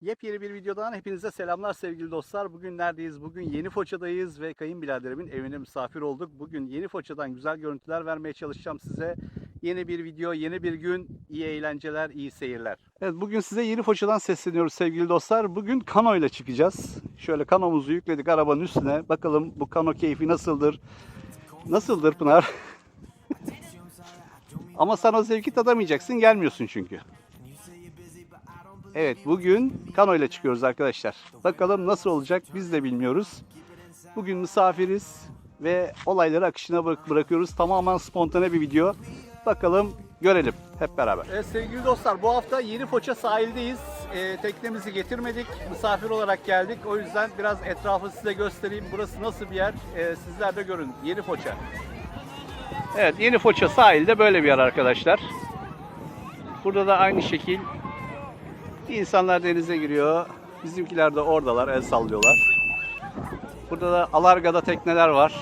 Yepyeni bir videodan hepinize selamlar sevgili dostlar. Bugün neredeyiz? Bugün Yeni Foça'dayız ve kayınbiraderimin evine misafir olduk. Bugün Yeni Foça'dan güzel görüntüler vermeye çalışacağım size. Yeni bir video, yeni bir gün, iyi eğlenceler, iyi seyirler. Evet bugün size Yeni Foça'dan sesleniyoruz sevgili dostlar. Bugün kano ile çıkacağız. Şöyle kanomuzu yükledik arabanın üstüne. Bakalım bu kano keyfi nasıldır? Nasıldır Pınar? Ama sen o zevki tadamayacaksın. Gelmiyorsun çünkü. Evet bugün kano ile çıkıyoruz arkadaşlar. Bakalım nasıl olacak biz de bilmiyoruz. Bugün misafiriz ve olayları akışına bırak- bırakıyoruz. Tamamen spontane bir video. Bakalım görelim hep beraber. Evet sevgili dostlar bu hafta Yeni Foça sahildeyiz. Ee, teknemizi getirmedik. Misafir olarak geldik. O yüzden biraz etrafı size göstereyim. Burası nasıl bir yer Ee, sizler de görün. Yeni Foça. Evet Yeni Foça sahilde böyle bir yer arkadaşlar. Burada da aynı şekil İnsanlar denize giriyor. Bizimkiler de oradalar, el sallıyorlar. Burada da Alarga'da tekneler var.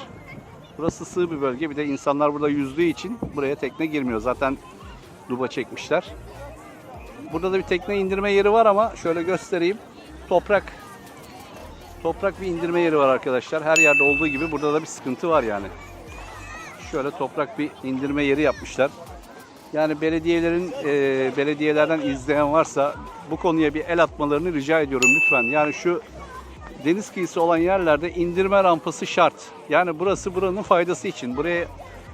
Burası sığ bir bölge. Bir de insanlar burada yüzdüğü için buraya tekne girmiyor. Zaten duba çekmişler. Burada da bir tekne indirme yeri var ama şöyle göstereyim. Toprak. Toprak bir indirme yeri var arkadaşlar. Her yerde olduğu gibi burada da bir sıkıntı var yani. Şöyle toprak bir indirme yeri yapmışlar. Yani belediyelerin e, belediyelerden izleyen varsa bu konuya bir el atmalarını rica ediyorum lütfen. Yani şu deniz kıyısı olan yerlerde indirme rampası şart. Yani burası buranın faydası için. Buraya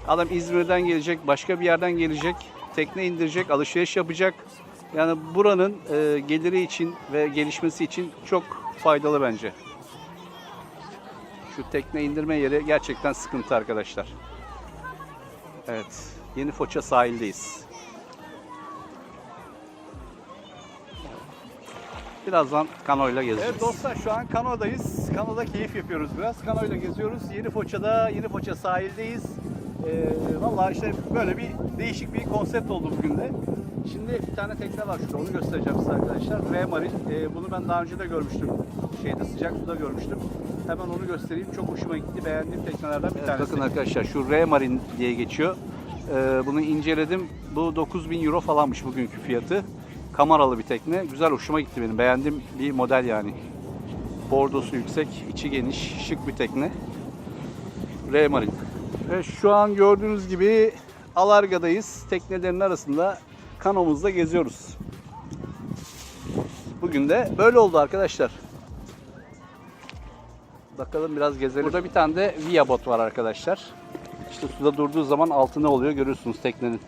adam İzmir'den gelecek, başka bir yerden gelecek, tekne indirecek, alışveriş yapacak. Yani buranın e, geliri için ve gelişmesi için çok faydalı bence. Şu tekne indirme yeri gerçekten sıkıntı arkadaşlar. Evet, Yeni Foça sahildeyiz. Birazdan kanoyla gezeceğiz. Evet dostlar şu an kanodayız. Kanoda keyif yapıyoruz biraz. Kanoyla geziyoruz. Yeni Foça'da, Yeni Foça sahildeyiz. Ee, Valla işte böyle bir değişik bir konsept oldu bugün de. Şimdi bir tane tekne var şurada onu göstereceğim size arkadaşlar. R Marine. Ee, bunu ben daha önce de görmüştüm. Şeyde sıcak suda görmüştüm. Hemen onu göstereyim. Çok hoşuma gitti. Beğendiğim teknelerden bir tanesi. Bakın arkadaşlar şu R Marine diye geçiyor. Ee, bunu inceledim. Bu 9000 euro falanmış bugünkü fiyatı. Kameralı bir tekne. Güzel hoşuma gitti benim. Beğendiğim bir model yani. Bordosu yüksek, içi geniş, şık bir tekne. R Marine. Ve şu an gördüğünüz gibi Alarga'dayız. Teknelerin arasında kanomuzda geziyoruz. Bugün de böyle oldu arkadaşlar. Bakalım biraz gezelim. Burada bir tane de Via bot var arkadaşlar. İşte suda durduğu zaman altı ne oluyor görüyorsunuz teknenin.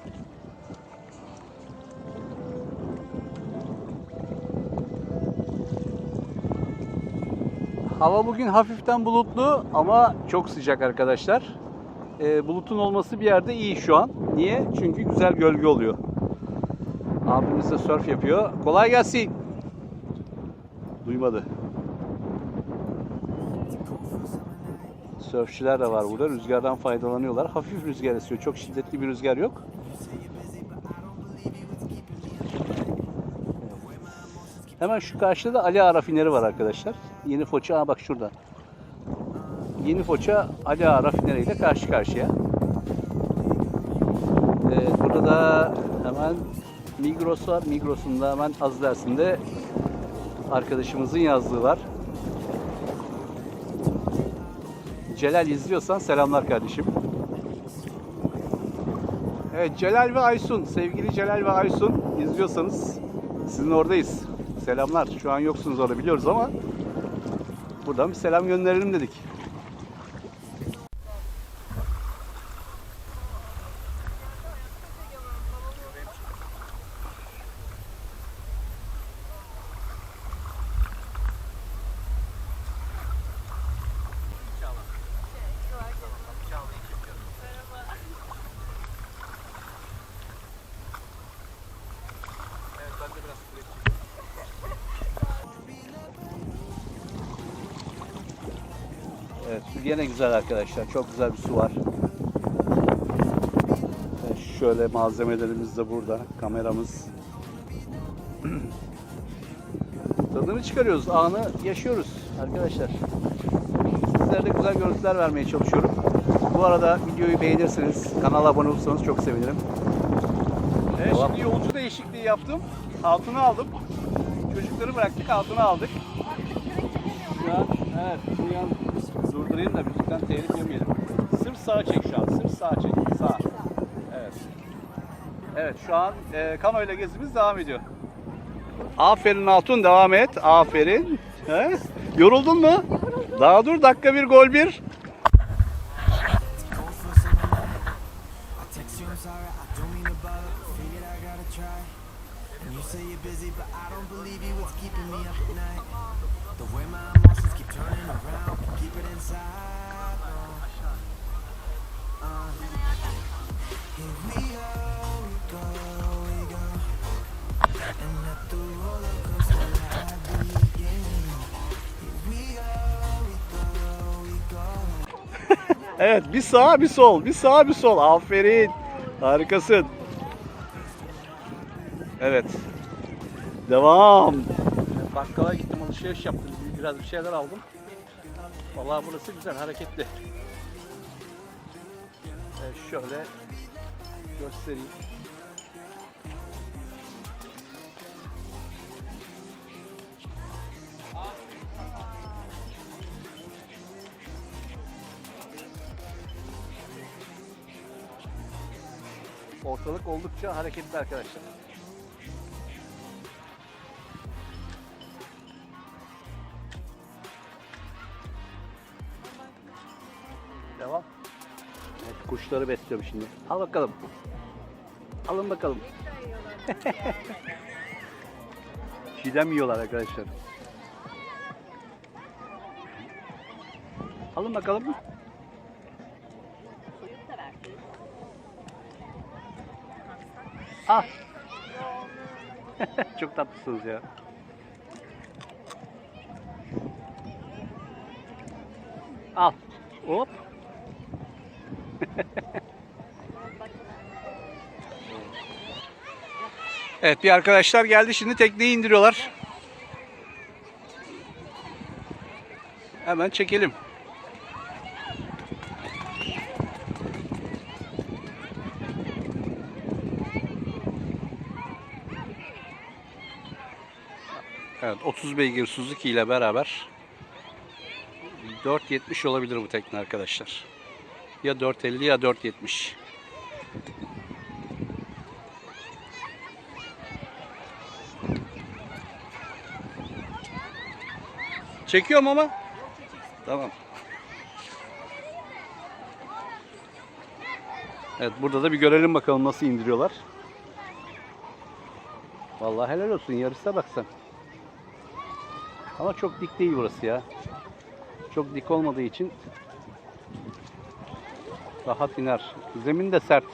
Hava bugün hafiften bulutlu ama çok sıcak arkadaşlar. Ee, bulutun olması bir yerde iyi şu an. Niye? Çünkü güzel gölge oluyor. Abimiz de surf yapıyor. Kolay gelsin. Duymadı. Sörfçüler de var burada. Rüzgardan faydalanıyorlar. Hafif rüzgar esiyor. Çok şiddetli bir rüzgar yok. Hemen şu karşıda da Ali Ağa rafineri var arkadaşlar. Yeni Foça, aa bak şurada. Yeni Foça Ali Ağa rafineri ile karşı karşıya. Ee, burada da hemen Migros var. Migros'un da hemen az dersinde arkadaşımızın yazdığı var. Celal izliyorsan selamlar kardeşim. Evet Celal ve Aysun, sevgili Celal ve Aysun izliyorsanız sizin oradayız. Selamlar. Şu an yoksunuz orada biliyoruz ama buradan bir selam gönderelim dedik. Evet, su gene güzel arkadaşlar. Çok güzel bir su var. Şöyle malzemelerimiz de burada. Kameramız. Tadını çıkarıyoruz. Anı yaşıyoruz arkadaşlar. Sizlere de güzel görüntüler vermeye çalışıyorum. Bu arada videoyu beğenirseniz, kanala abone olursanız çok sevinirim. Evet, şimdi yolcu değişikliği yaptım. Altını aldım. çocukları bıraktık altına aldık. Şu an evet bu yan durdurayım da müzikten telif yemeyelim. Sırf sağa çek şu an. Sırf sağa çek. Sağ. Evet. Evet şu an e, kano ile gezimiz devam ediyor. Aferin Altun devam et. Aferin. He? Yoruldun mu? Daha dur dakika bir gol bir. I text you, I'm sorry, I don't mean to bother. Figured I gotta try. Evet bir sağ bir sol. Bir sağ bir sol. Aferin. Harikasın. Evet. Devam. Bakkala gittim alışveriş yaptım. Biraz bir şeyler aldım. Vallahi burası güzel hareketli. Evet, şöyle göstereyim. Ortalık oldukça hareketli arkadaşlar. Kuşları besliyorum şimdi. Al bakalım. Alın bakalım. Çiğdem yiyorlar arkadaşlar. Alın bakalım. Al. Çok tatlısınız ya. Al. Hop. Evet bir arkadaşlar geldi şimdi tekneyi indiriyorlar. Hemen çekelim. Evet 30 beygir Suzuki ile beraber 470 olabilir bu tekne arkadaşlar. Ya 450 ya 470. Çekiyorum ama. Tamam. Evet burada da bir görelim bakalım nasıl indiriyorlar. Vallahi helal olsun yarışa bak sen. Ama çok dik değil burası ya. Çok dik olmadığı için rahat iner. Zemin de sert.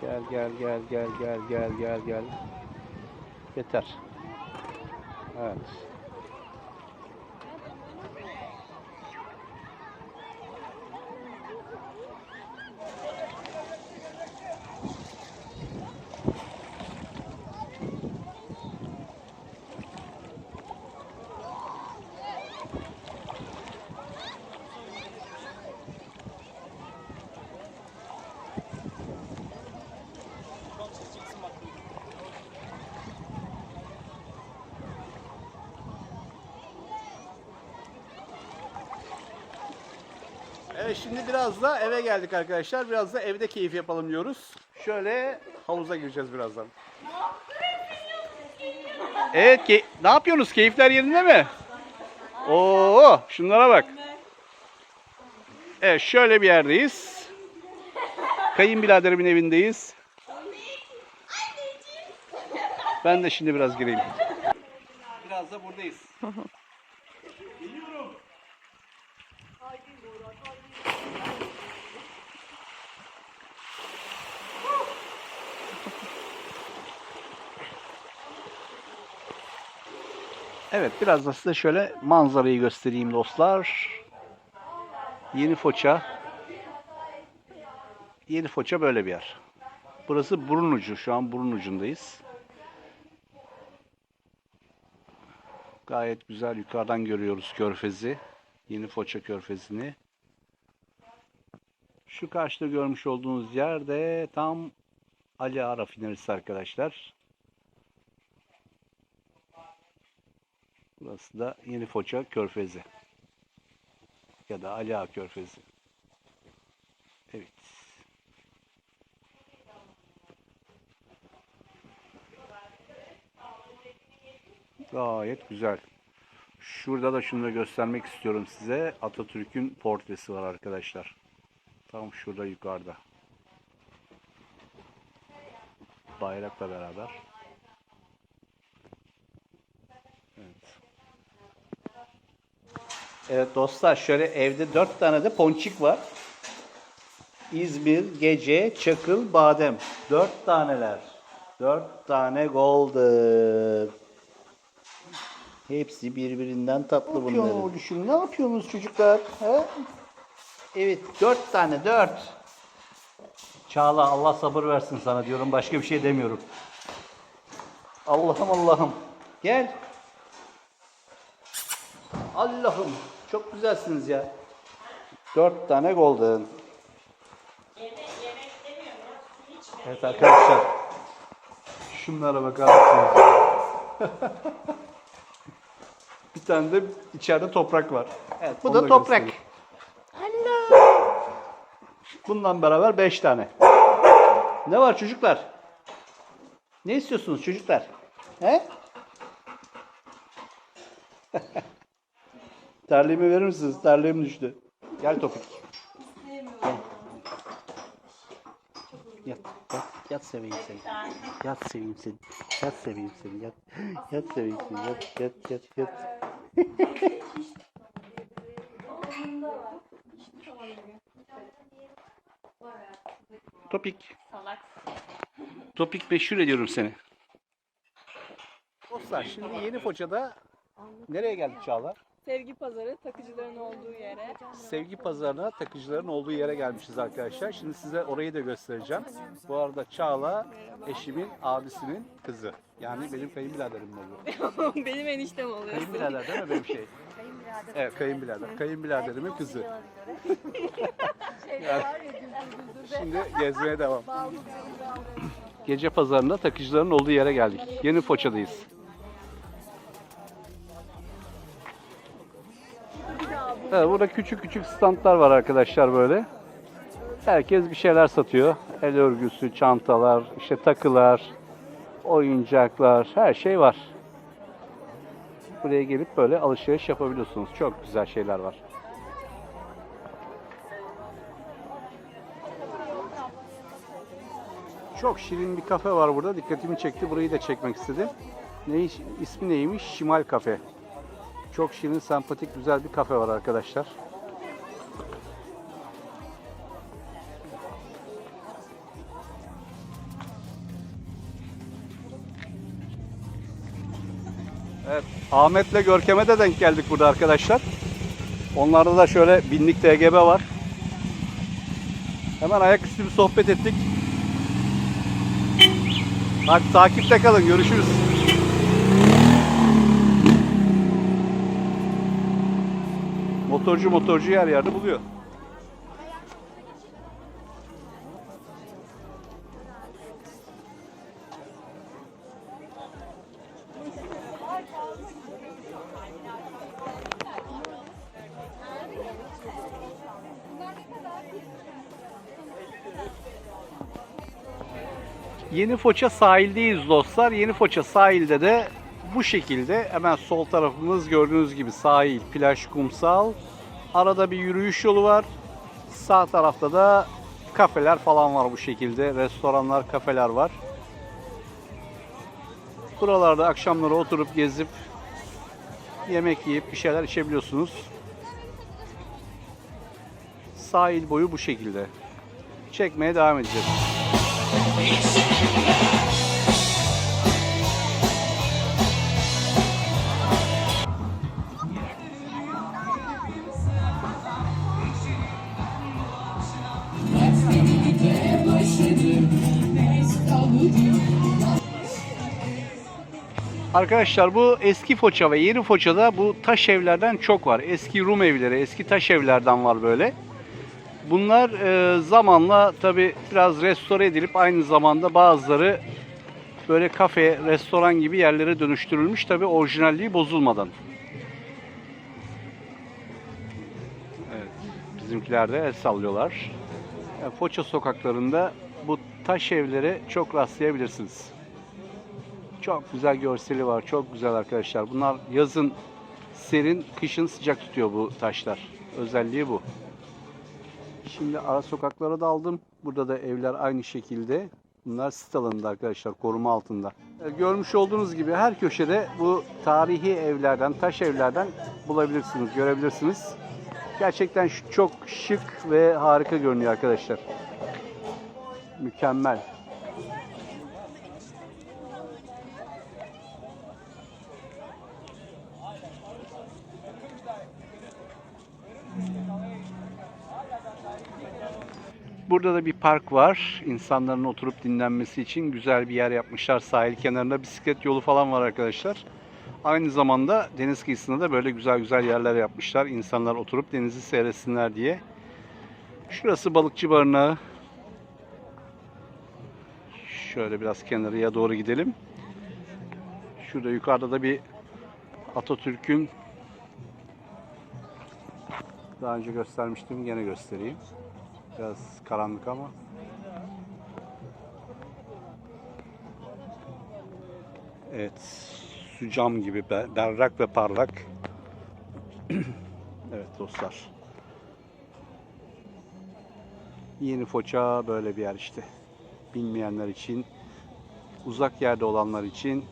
Gel gel gel gel gel gel gel gel. Yeter. Evet. Şimdi biraz da eve geldik arkadaşlar. Biraz da evde keyif yapalım diyoruz. Şöyle havuza gireceğiz birazdan. Evet ke- ne yapıyorsunuz? Keyifler yerinde mi? Oo, şunlara bak. Evet şöyle bir yerdeyiz. Kayınbiraderimin evindeyiz. Ben de şimdi biraz gireyim. Biraz da buradayız. Evet biraz da size şöyle manzarayı göstereyim dostlar. Yeni Foça. Yeni Foça böyle bir yer. Burası burun ucu. Şu an burun ucundayız. Gayet güzel yukarıdan görüyoruz körfezi. Yeni Foça körfezini. Şu karşıda görmüş olduğunuz yer de tam Ali Ağa rafinerisi arkadaşlar. Burası da Yeni Foça Körfezi. Ya da Ali Ağa Körfezi. Evet. Gayet güzel. Şurada da şunu da göstermek istiyorum size. Atatürk'ün portresi var arkadaşlar. Tam şurada yukarıda. Bayrakla beraber. Evet dostlar şöyle evde dört tane de ponçik var. İzmir, gece, çakıl, badem. Dört taneler. Dört tane golden. Hepsi birbirinden tatlı bunların. Ne yapıyorsunuz Ne yapıyorsunuz çocuklar? He? Evet dört tane dört. Çağla Allah sabır versin sana diyorum. Başka bir şey demiyorum. Allah'ım Allah'ım. Gel. Allah'ım. Çok güzelsiniz ya. Dört tane golden. Evet arkadaşlar. Şunlara bakar mısınız? bir tane de içeride toprak var. Evet, bu da da toprak. göstereyim. Bundan beraber 5 tane. Ne var çocuklar? Ne istiyorsunuz çocuklar? He? Terliğimi verir misiniz? Terliğim düştü. Gel Topik. Gel. Yat, yat, yat seveyim seni. Yat seveyim seni. Yat seveyim seni. Yat, yat seveyim seni. Yat, yat, yat, yat. Topik. Salak. Topik meşhur ediyorum seni. Dostlar şimdi Yeni Foça'da nereye geldik Çağla? Sevgi pazarı takıcıların olduğu yere. Sevgi pazarına takıcıların olduğu yere gelmişiz arkadaşlar. Şimdi size orayı da göstereceğim. Bu arada Çağla eşimin abisinin kızı. Yani benim kayınbiraderim oluyor. Benim eniştem oluyor. Kayınbirader değil mi benim şey? Evet kayınbirader. Kayınbiraderimin kızı. Yani- Şimdi gezmeye devam. Gece pazarında takıcıların olduğu yere geldik. Yeni Foça'dayız. Evet, burada küçük küçük standlar var arkadaşlar böyle. Herkes bir şeyler satıyor. El örgüsü, çantalar, işte takılar, oyuncaklar, her şey var. Buraya gelip böyle alışveriş yapabiliyorsunuz. Çok güzel şeyler var. Çok şirin bir kafe var burada. Dikkatimi çekti. Burayı da çekmek istedim. Ne, ismi neymiş? Şimal Kafe. Çok şirin, sempatik, güzel bir kafe var arkadaşlar. Evet, Ahmet'le Görkem'e de denk geldik burada arkadaşlar. Onlarda da şöyle binlik TGB var. Hemen ayaküstü bir sohbet ettik. Hadi takipte kalın, görüşürüz. Motorcu motorcu yer yerde buluyor. Yeni Foça sahildeyiz dostlar. Yeni Foça sahilde de bu şekilde hemen sol tarafımız gördüğünüz gibi sahil, plaj, kumsal. Arada bir yürüyüş yolu var. Sağ tarafta da kafeler falan var bu şekilde. Restoranlar, kafeler var. Buralarda akşamları oturup gezip yemek yiyip bir şeyler içebiliyorsunuz. Sahil boyu bu şekilde. Çekmeye devam edeceğiz. Arkadaşlar bu eski Foça ve yeni Foça'da bu taş evlerden çok var. Eski Rum evleri, eski taş evlerden var böyle. Bunlar e, zamanla tabi biraz restore edilip aynı zamanda bazıları böyle kafe, restoran gibi yerlere dönüştürülmüş tabi orijinalliği bozulmadan. Evet, bizimkiler de el sallıyorlar. E, foça sokaklarında bu taş evlere çok rastlayabilirsiniz. Çok güzel görseli var. Çok güzel arkadaşlar. Bunlar yazın serin, kışın sıcak tutuyor bu taşlar. Özelliği bu. Şimdi ara sokaklara daldım. Burada da evler aynı şekilde. Bunlar sit alanında arkadaşlar, koruma altında. Görmüş olduğunuz gibi her köşede bu tarihi evlerden, taş evlerden bulabilirsiniz, görebilirsiniz. Gerçekten çok şık ve harika görünüyor arkadaşlar. Mükemmel. Burada da bir park var. İnsanların oturup dinlenmesi için güzel bir yer yapmışlar. Sahil kenarında bisiklet yolu falan var arkadaşlar. Aynı zamanda deniz kıyısında da böyle güzel güzel yerler yapmışlar. İnsanlar oturup denizi seyretsinler diye. Şurası balıkçı barınağı. Şöyle biraz kenarıya doğru gidelim. Şurada yukarıda da bir Atatürk'ün daha önce göstermiştim. Gene göstereyim. Biraz karanlık ama. Evet. Su cam gibi be- berrak ve parlak. evet dostlar. Yeni Foça böyle bir yer işte. Bilmeyenler için, uzak yerde olanlar için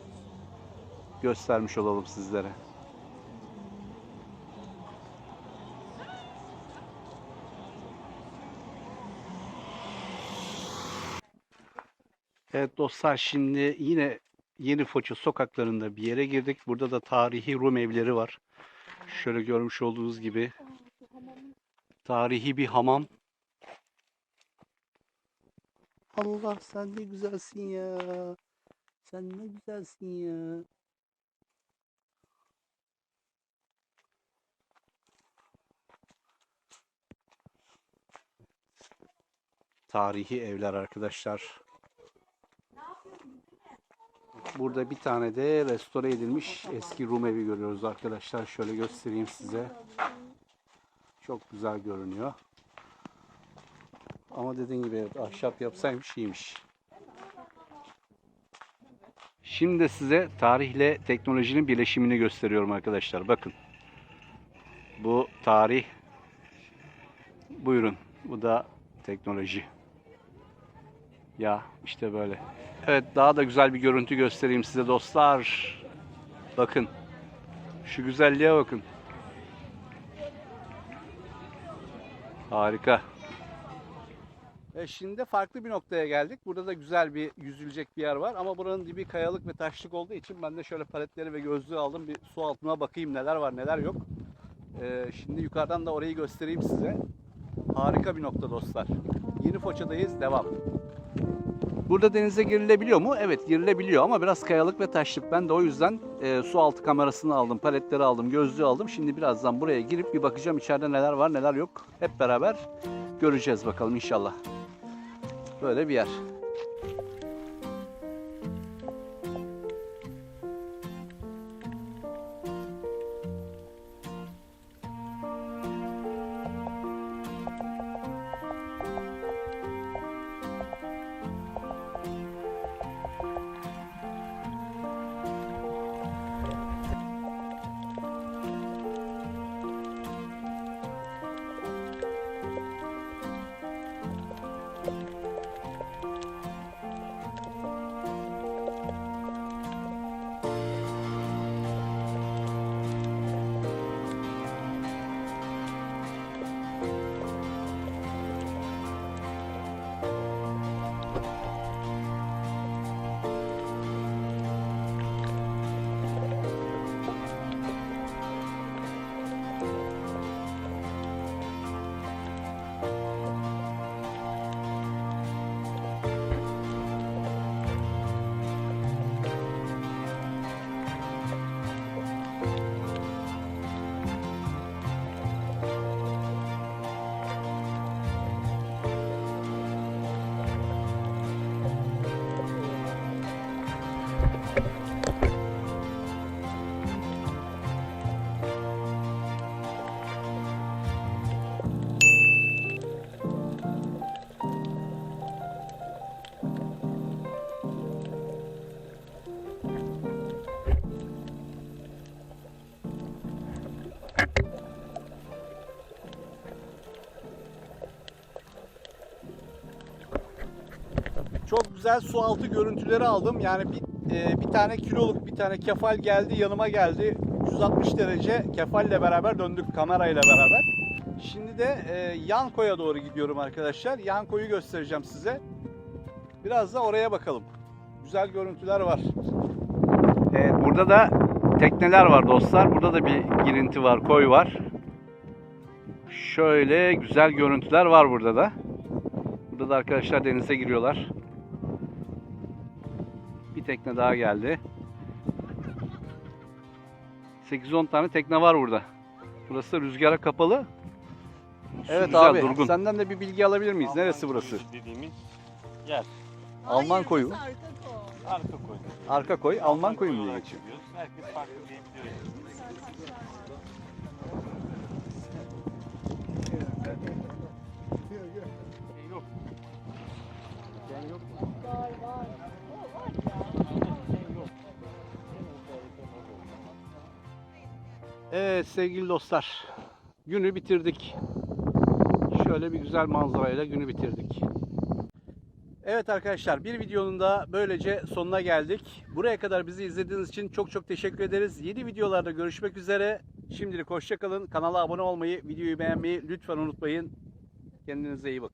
göstermiş olalım sizlere. Evet dostlar şimdi yine Yeni Foça sokaklarında bir yere girdik. Burada da tarihi Rum evleri var. Şöyle görmüş olduğunuz gibi tarihi bir hamam. Allah sen ne güzelsin ya. Sen ne güzelsin ya. Tarihi evler arkadaşlar. Burada bir tane de restore edilmiş eski Rum evi görüyoruz arkadaşlar. Şöyle göstereyim size. Çok güzel görünüyor. Ama dediğim gibi evet, ahşap yapsaymış iyiymiş. Şimdi de size tarihle teknolojinin birleşimini gösteriyorum arkadaşlar. Bakın. Bu tarih. Buyurun. Bu da teknoloji. Ya işte böyle. Evet daha da güzel bir görüntü göstereyim size dostlar. Bakın. Şu güzelliğe bakın. Harika. E şimdi farklı bir noktaya geldik. Burada da güzel bir yüzülecek bir yer var ama buranın dibi kayalık ve taşlık olduğu için ben de şöyle paletleri ve gözlüğü aldım. Bir su altına bakayım neler var neler yok. E, şimdi yukarıdan da orayı göstereyim size. Harika bir nokta dostlar. Yeni Foça'dayız. Devam. Burada denize girilebiliyor mu? Evet girilebiliyor ama biraz kayalık ve taşlık. Ben de o yüzden e, su altı kamerasını aldım, paletleri aldım, gözlüğü aldım. Şimdi birazdan buraya girip bir bakacağım içeride neler var neler yok. Hep beraber göreceğiz bakalım inşallah. Böyle bir yer. Güzel su altı görüntüleri aldım. Yani bir, e, bir tane kiloluk bir tane kefal geldi yanıma geldi. 360 derece kefalle beraber döndük kamerayla beraber. Şimdi de e, yan koya doğru gidiyorum arkadaşlar. Yan koyu göstereceğim size. Biraz da oraya bakalım. Güzel görüntüler var. Evet burada da tekneler var dostlar. Burada da bir girinti var, koy var. Şöyle güzel görüntüler var burada da. Burada da arkadaşlar denize giriyorlar. Bir tekne daha geldi. 8-10 tane tekne var burada. Burası da rüzgara kapalı. Su Evet güzel, abi durgun. senden de bir bilgi alabilir miyiz? Neresi burası? Dediğimiz yer. Alman koyu. burası arka koy. Arka koy. Arka koy, Alman koyu mu diye geçiyor? Herkes farklı diyebiliyor. Evet sevgili dostlar. Günü bitirdik. Şöyle bir güzel manzarayla günü bitirdik. Evet arkadaşlar bir videonun da böylece sonuna geldik. Buraya kadar bizi izlediğiniz için çok çok teşekkür ederiz. Yeni videolarda görüşmek üzere. Şimdilik hoşçakalın. Kanala abone olmayı, videoyu beğenmeyi lütfen unutmayın. Kendinize iyi bakın.